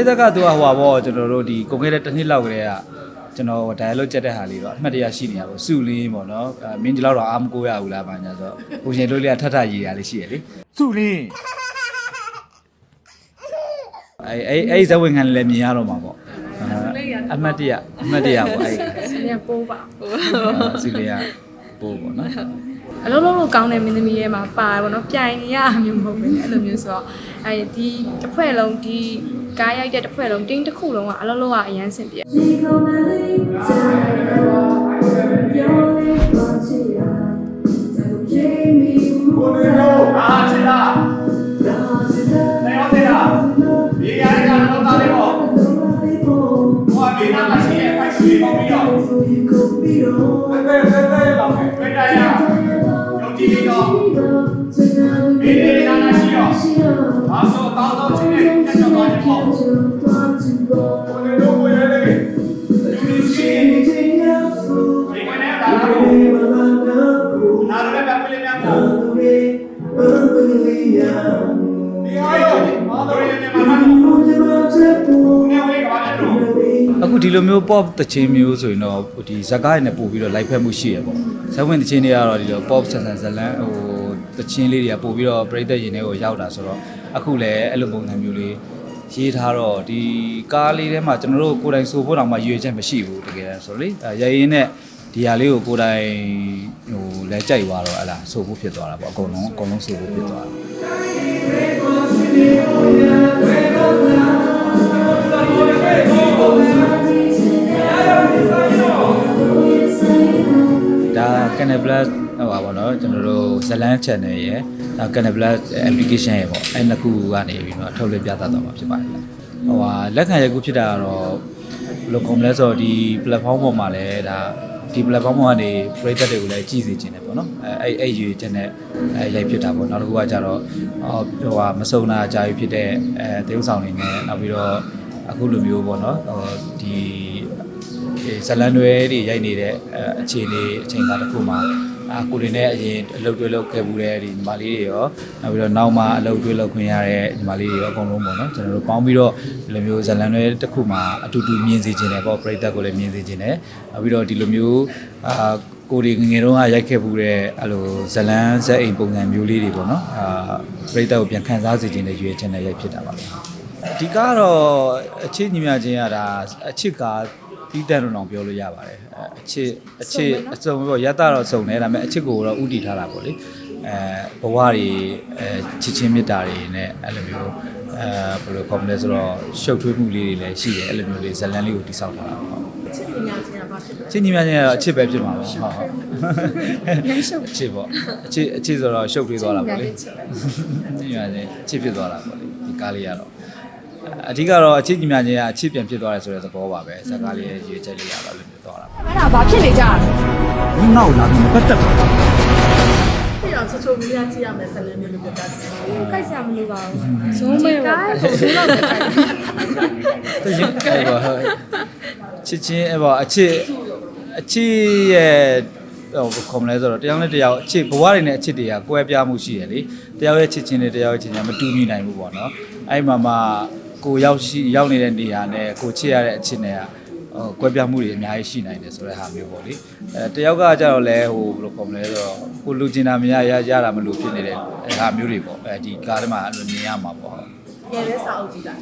ရိသတ်ကသူကဟိုပါပေါ့ကျွန်တော်တို့ဒီကုန်ခဲ့တဲ့တစ်နှစ်လောက်ကလေးကကျွန်တော် dialogue ကြက်တဲ့ဟာလေးတော့အမှတ်တရရှိနေတာပေါ့စုလင်းပေါ့နော်အဲမင်းဒီလောက်တော့အားမကိုရဘူးလားဘာညာဆိုတော့ဟိုရှင်တို့လေးကထထရေးရလေးရှိရလေစုလင်းအဲအဲအဲ့ဇဝင်ခံလည်းမြင်ရတော့မှာပေါ့အမှတ်တရအမှတ်တရပေါ့အဲ့ဆင်းရဲပိုးပါစုလေးကပို့ပေါ့နော် အလုံးလုံးလို့ကောင်းတဲ့မင်းသမီးရဲ့မှာပါတယ်ဗောနော်ပြိုင်နေရအမျိုးမဟုတ်ဘူးအဲ့လိုမျိုးဆိုတော့အဲဒီတစ်ဖွဲ့လုံးဒီကားရိုက်တဲ့တစ်ဖွဲ့လုံးတင်းတစ်ခုလုံးကအလုံးလုံးကအရန်ဆင်ပြေကိုနေလို့အားချလာနေရောသေးလားဒီရရကတော့တာလေးပေါ့ဟောဒီနာမရှိရဲ့ဖိုက်စီပေါ့ပြီးတော့ဘယ်ဘယ်ဘယ်ဘယ်လောက်ပဲဘယ်တိုင်းရ အားဆိုတောင်းတော့ချင်းနဲ့ညှတော့တယ်ပေါ့ကိုနေလို့ကိုရဲလေလူကြီးရှိဒီကနေဒါလာလို့နားလည်းပဲပြလေးများပေါ့ဒီအားရောမာတော်ရနေမှာမှာနေဝေးကပါလေတော့အခုဒီလိုမျိုး pop တချင်းမျိုးဆိုရင်တော့ဒီဇာတ်ကားရနဲ့ပို့ပြီးတော့ live ဖက်မှုရှိရပေါ့ဇက်ဝင်တချင်းတွေကတော့ဒီလို pop ဆန်ဆန်ဇလန်းဟိုတချင်းလေးတွေကပို့ပြီးတော့ပရိသတ်ရင်ထဲကိုရောက်တာဆိုတော့ အခုလည်းအဲ့လိုပုံစံမျိုးလေးရေးထားတော့ဒီကားလေးထဲမှာကျွန်တော်တို့ကိုယ်တိုင်ဆိုဖို့တောင်မှရွေချက်မရှိဘူးတကယ်တမ်းဆိုတော့လေအဲရရင်နဲ့ဒီဟာလေးကိုကိုယ်တိုင်ဟိုလဲကြိုက်သွားတော့ဟလာဆိုဖို့ဖြစ်သွားတာပေါ့အကုန်လုံးအကုန်လုံးဆိုဖို့ဖြစ်သွားတာဒါ Canal Plus ဟိုပါပေါ့နော်ကျွန်တော်တို့ဇလန်း channel ရယ်နောက် Cannabis application ရယ်ပေါ့အဲ့နှစ်ခုကနေပြီးတော့ထုတ်လွှင့်ပြသသွားမှာဖြစ်ပါတယ်ဟိုပါလက်ခံရခုဖြစ်တာကတော့ဘယ်လိုကုန်လဲဆိုတော့ဒီ platform ပေါ်မှာလည်းဒါဒီ platform ပေါ်ကနေပရိသတ်တွေကိုလည်းကြည့်စေခြင်းနဲ့ပေါ့နော်အဲအဲ့အဲ့ယူခြင်းနဲ့အဲရိုက်ဖြစ်တာပေါ့နောက်တစ်ခုကကြတော့ဟိုဟာမစုံတာကြာပြီဖြစ်တဲ့အဲတေးဥဆောင်တွေနဲ့နောက်ပြီးတော့အခုလိုမျိုးပေါ့နော်ဟိုဒီဇလန်တွေတွေရိုက်နေတဲ့အခြေအနေအချိန်ကာလတစ်ခုမှာ အာကိုတွေနဲ့အရင်အလုပ်တွေလုပ်ခဲ့မှုတဲ့ဒီညီမလေးတွေရောနောက်ပြီးတော့နောက်မှအလုပ်တွေလုပ်ခွင့်ရတဲ့ညီမလေးတွေရောအကုန်လုံးပေါ့နော်ကျွန်တော်တို့ပေါင်းပြီးတော့ဒီလိုမျိုးဇလန်တွေတစ်ခုမှာအတူတူမြင်စေခြင်းတယ်ပေါ့ပရိသတ်ကိုလည်းမြင်စေခြင်းတယ်နောက်ပြီးတော့ဒီလိုမျိုးအာကိုတွေငယ်ငယ်တုန်းကရိုက်ခဲ့မှုတဲ့အဲ့လိုဇလန်ဇက်အိမ်ပုံစံမျိုးလေးတွေပေါ့နော်အာပရိသတ်ကိုပြန်ခံစားစေခြင်းနဲ့ရွေးချယ်နဲ့ရိုက်ဖြစ်တာပါပဲဒီကားကတော့အချစ်ညီမချင်းရတာအချစ်ကား ပြီးတန်လို့တော့ပြောလို့ရပါတယ်အဲအချစ်အချစ်အစုံပေါ့ရတတော့စုံတယ်ဒါပေမဲ့အချစ်ကိုတော့ဥတည်ထားတာပေါ့လေအဲဘဝတွေအဲချစ်ချင်းမေတ္တာတွေနဲ့အဲ့လိုမျိုးအဲဘယ်လိုခေါ်မလဲဆိုတော့ရှုပ်ထွေးမှုလေးတွေလည်းရှိတယ်အဲ့လိုမျိုးလေးဇလန်လေးကိုတိဆောက်ထားတာပေါ့ချစ်ညီမချင်းကတော့ချစ်ညီမချင်းကတော့အချစ်ပဲဖြစ်မှာပေါ့ဟုတ်ဟုတ်အချစ်ပေါ့အချစ်အချစ်ဆိုတော့ရှုပ်ထွေးသွားတာပေါ့လေညီမချင်းချစ်ဖြစ်သွားတာပေါ့လေဒီကားလေးကတော့ အဓိကတော့အချစ်ညီမချင်းကအချစ်ပြန်ဖြစ်သွားတယ်ဆိုတဲ့သဘောပါပဲဇာတ်ကားလေးရဲ့ရည်ချက်လေးရပါလို့ပြောသွားတာပေါ့အဲ့ဒါဘာဖြစ်နေကြတာလဲဘင်းနောက်လာပြီးမပတ်သက်ဘူးပြအောင်ချိုချိုမီးရကြည့်ရမယ်ဇလင်းမျိုးလိုပြတာခိုက်ဆရာမလို့ပါဘူးဇုံးမဲကားကိုဇုံးတော့ပဲခိုက်တယ်သူရင်အဲ့ပေါ့ချစ်ချင်းအဲ့ပေါ့အချစ်အချစ်ရဲ့ဟိုခေါ်မလဲဆိုတော့တယောက်နဲ့တယောက်အချစ်ဘဝတွေနဲ့အချစ်တွေကကွဲပြားမှုရှိရလေတယောက်ရဲ့ချစ်ချင်းနဲ့တယောက်ရဲ့ချစ်ချင်းကမတူညီနိုင်ဘူးပေါ့နော်အဲ့မှာမှ ကိုရောက်ရှိရောက်နေတဲ့နေရာနဲ့ကိုချစ်ရတဲ့အချစ်နဲ့ကဟိုကွဲပြားမှုတွေအများကြီးရှိနိုင်တယ်ဆိုတဲ့ဟာမျိုးပေါ့လေအဲတယောက်ကကြတော့လဲဟိုဘယ်လိုခေါ်မလဲဆိုတော့ကိုလူကျင်တာမရရရတာမလို့ဖြစ်နေတဲ့အဲဟာမျိုးတွေပေါ့အဲဒီကားထဲမှာအဲ့လိုမြင်ရမှာပေါ့ငယ်တဲ့စာအုပ်ကြည့်တာ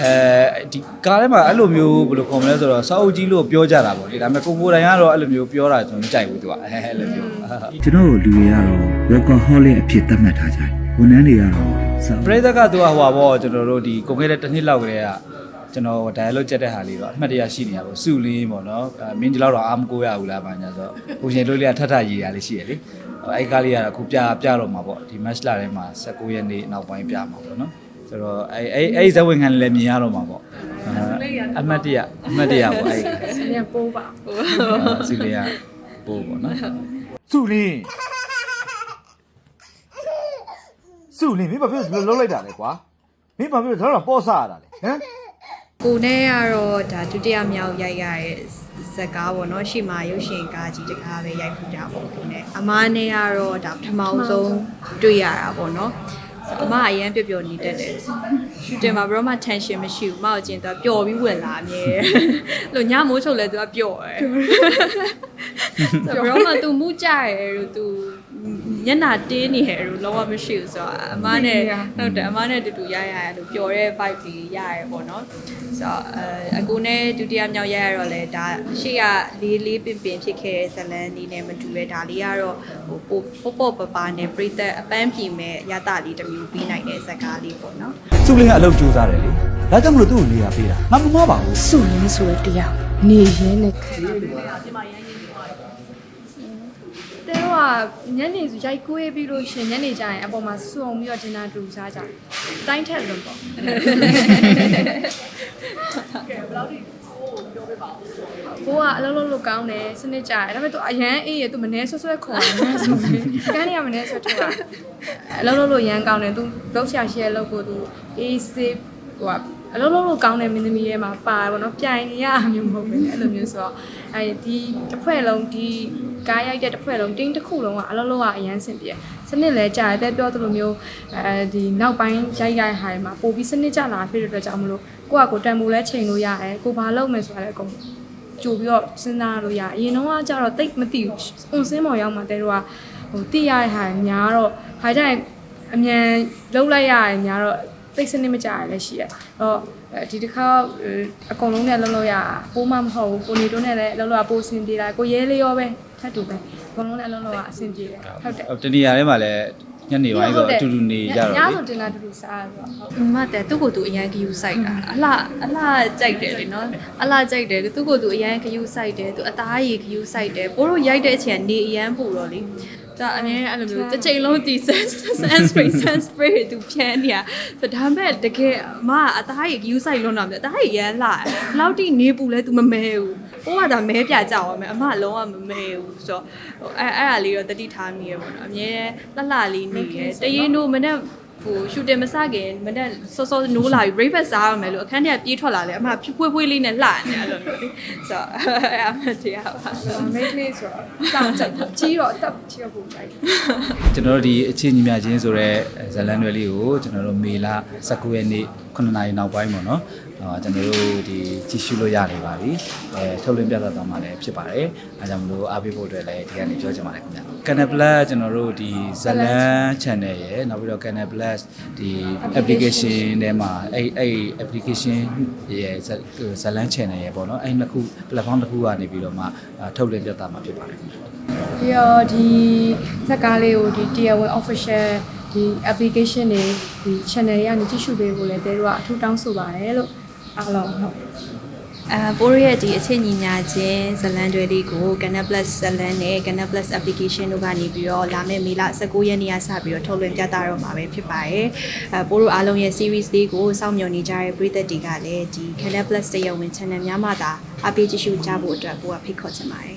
အဲဒီကားထဲမှာအဲ့လိုမျိုးဘယ်လိုခေါ်မလဲဆိုတော့စာအုပ်ကြီးလို့ပြောကြတာပေါ့လေဒါပေမဲ့ကိုကိုယ်တိုင်ကတော့အဲ့လိုမျိုးပြောတာကျွန်တော်မကြိုက်ဘူးသူကအဲအဲ့လိုမျိုးကျွန်တော်တို့လူတွေကတော့ workaholic အဖြစ်သတ်မှတ်ထားကြတယ်ဝန်ထမ်းတွေကတော့စာပရိသတ်ကသူကဟိုပါပေါ့ကျွန်တော်တို့ဒီကုန်ခဲ့တဲ့တစ်နှစ်လောက်ကလေးကကျွန်တော် dialogue ကြက်တဲ့ဟာလေးတော့အမှတ်တရရှိနေတာပေါ့စုလင်းပေါ့နော်အဲမင်းဒီလောက်တော့အားမကိုရဘူးလားဘာညာဆိုတော့ဟိုရှင်တို့လေးကထထရေးရလေးရှိရလေအဲ့ကားလေးကတော့အခုပြပြတော့မှာပေါ့ဒီ match လာထဲမှာ19ရက်နေ့နောက်ပိုင်းပြမှာပေါ့နော်ဆိုတော့အဲ့အဲ့အဲ့ဇဝင်ခံလည်းမြင်ရတော့မှာပေါ့အမှတ်တရအမှတ်တရပေါ့အဲ့ဆင်းရဲပိုးပါစုလေးကပို့ပေါ့နော်စုလင်း စုလင်းမင်းဘာဖြစ်လို့လုံးလိုက်တာလဲကွာမင်းဘာဖြစ်လို့တော့ပေါ့ဆရတာလဲဟမ်ကိုနဲ့ကတော့ဒါဒုတိယမြောက်ရိုက်ရတဲ့ဇက်ကားပေါ့နော်ရှေ့မှာရုပ်ရှင်ကားကြီးတကားပဲရိုက်ဖူးတာပေါ့ကိုနဲ့အမားနဲ့ကတော့ဒါပထမဆုံးတွေ့ရတာပေါ့နော်ဆိုအမအရင်ပျော်ပျော်နေတတ်တယ်ရှူတင်မှာဘရောမှ tension မရှိဘူးမဟုတ်ချင်းသူကပျော်ပြီးဝင်လာအမြဲလို့ညမိုးချုပ်လဲသူကပျော်တယ်ဆိုဘရောမှ तू မူကြရဲလို့ तू ညနာတင်းနေရဲလို့လုံးဝမရှိဘူးဆိုတော့အမနဲ့ဟုတ်တယ်အမနဲ့တူတူရရရလို့ပျော်တဲ့ vibe ကြီးရရပေါ့နော်ဆိုတော့အဲအကူနဲ့ဒုတိယမြောက်ရရတော့လဲဒါရှေ့ကလေးလေးပင်ပင်ဖြစ်ခဲ့တဲ့ဇလန်ဒီနဲ့မတူပဲဒါလေးကတော့ဟိုပို့ပေါ့ပပနဲ့ပြိသက်အပန်းပြေမဲ့ရတလေးတစ်မျိုးပြီးနိုင်တဲ့ဇာတ်ကားလေးပေါ့နော်စုလင်းကအလုပ်ကြိုးစားတယ်လေဒါကြောင့်မလို့သူ့ကိုနေရာပေးတာငါမမပါဘူးစုလင်းဆိုတဲ့တရားနေရဲနဲ့ခ တဲကညနေဆိုရိုက်ကွေးပြီးလို့ရှရင်ညနေကျရင်အပေါ်မှာစုံပြီးတော့ဒင်နာတူစားကြတယ်။တိုင်းထက်လွန်ပေါ့။ကိုကအလုံးလုံးလို့ကောင်းတယ်စနစ်ကြတယ်ဒါပေမဲ့ तू အရန်အေးရ तू မနေဆွဆွဲခေါ်တယ်ဆိုပြီးကန်းနေရမနေဆွထွက်တာအလုံးလုံးလို့ရန်ကောင်းတယ် तू လောက်ရှာရှဲလောက်ကို तू အေးစေးဟိုကအလုံးလုံးလို့ကောင်းတဲ့မင်းသမီးရဲ့မှာပါတယ်ဗောနော်ပြိုင်နေရအမျိုးမဟုတ်ဘူးအဲ့လိုမျိုးဆိုတော့အဲဒီတစ်ဖွဲ့လုံးဒီ ကားရိုက်တဲ့တစ်ဖွဲ့လုံးတင်းတစ်ခုလုံးကအလုံးလုံးကအရန်ဆင်ပြေစနစ်လဲကြာတယ်ပြောသလိုမျိုးအဲဒီနောက်ပိုင်းရိုက်ရိုက်ဟာတွေမှာပို့ပြီးစနစ်ကြလာဖြစ်တဲ့အတွက်ကြောင့်မလို့ကိုယ့်အကိုတန်ဖိုးလဲချိန်လို့ရတယ်ကိုဘာလုပ်မယ်ဆိုတာလည်းအကုန်ကြိုပြီးတော့စဉ်းစားလို့ရတယ်အရင်တော့ကကြတော့တိတ်မသိဘူးအုံစင်းမော်ရောက်မှတဲတော့ဟိုတိရတဲ့ဟာများတော့ဟာကြရင်အမြန်လှုပ်လိုက်ရတယ်များတော့ သိစနစ်မကြရလည်းရှိရတော့ဒီတစ်ခါအကုန်လုံးနဲ့လှုပ်လို့ရပိုးမမဟုတ်ဘူးကိုနေတို့နဲ့လည်းလှုပ်လို့ပိုးစင်ပြေလာကိုရဲလေးရောပဲထပ်တူပဲအကုန်လုံးနဲ့လှုပ်လို့အဆင်ပြေတယ်ဟုတ်တယ်တနေရာထဲမှာလည်းညနေပိုင်းဆိုအတူတူနေကြတော့ညလေဆိုတင်လာတူတူစားရတော့ဟုတ်အမတဲ့သူ့ကိုယ်သူအရန်ဂယူဆိုင်တာအလှအလှကြိုက်တယ်လေနော်အလှကြိုက်တယ်သူ့ကိုယ်သူအရန်ဂယူဆိုင်တယ်သူအသားရည်ဂယူဆိုင်တယ်ပိုးတို့ရိုက်တဲ့အချိန်ကနေအရန်ပူတော့လေ ဒါအမြဲအဲ့လိုမျိုးတစ်ချိန်လုံးဒီ sense sense spray sense spray သူဖြန်းနေရဆိုဒါပေမဲ့တကယ်အမအသားရည်ဂယူဆိုင်လုံးတော့မြတ်အသားရည်ရမ်းလာဘယ်လောက်ထိနေပူလဲ तू မမဲဘူးပိုးကဒါမဲပြကြအောင်မယ်အမလုံးဝမမဲဘူးဆိုတော့ဟိုအဲ့အဲ့ဒါလေးတော့တတိထားမိရပေါ့နော်အမြဲလှလှလေးနေတယ်တရင်တို့မနေ့ ဟိုရှူတင်မစခင်မနေ့စောစောနိုးလာပြီး breakfast စားရမယ်လို့အခန်းထဲကပြေးထွက်လာတယ်အမဖြူဖွေးဖွေးလေးနဲ့လှနေအဲ့လိုမျိုးလေဆိုတော့အဲ့အမတရားပါမိတ်ကလေးဆိုတော့တောင်ချက်ကြီးတော့တက်ချေဖို့လိုက်ကျွန်တော်တို့ဒီအချင်းညီမချင်းဆိုတဲ့ဇလန်တွေလေးကိုကျွန်တော်တို့မေလ19ရက်နေ့9နာရီနောက်ပိုင်းပေါ့နော်အာ ကျွန်တော်တို့ဒီကြည့်ရှုလို့ရနေပါပြီအဲထုတ်လင်းပြသသွားမှာလည်းဖြစ်ပါတယ်အဲကြောင့်မလို့အားပေးဖို့အတွက်လည်းဒီကနေပြောချင်ပါတယ်ခင်ဗျာ Canal Plus ကျွန်တော်တို့ဒီဇလန် channel ရယ်နောက်ပြီးတော့ Canal Plus ဒီ application ထဲမှာအဲ့အဲ့ application ရယ်ဇလန် channel ရယ်ပေါ့နော်အဲ့နှစ်ခု platform တစ်ခုကနေပြီးတော့မှအာထုတ်လင်းပြသမှာဖြစ်ပါတယ်ခင်ဗျာပြီးတော့ဒီဇက်ကားလေးကိုဒီ tier 1 official ဒီ application တွေဒီ channel တွေကနေကြည့်ရှုပေးဖို့လည်းတဲတို့ကအထူးတောင်းဆိုပါတယ်လို့ အားလုံးဟုတ်အဲပိုးရရဲ့ဒီအချင်းညီညာချင်းဇလန်တွေလေးကို Canal Plus ဇလန်နဲ့ Canal Plus application တို့ကနေပြီးတော့လာမယ့်မေလ19ရက်နေ့ကစပြီးတော့ထုတ်လွှင့်ပြသတော့မှာပဲဖြစ်ပါတယ်အဲပိုးတို့အားလုံးရဲ့ series လေးကိုစောင့်မျှော်နေကြတဲ့ပရိသတ်တွေကလည်းဒီ Canal Plus တရားဝင် channel များမှသာအပေးကြည့်ရှုကြဖို့အတွက်ကိုကဖိတ်ခေါ်ချင်ပါတယ်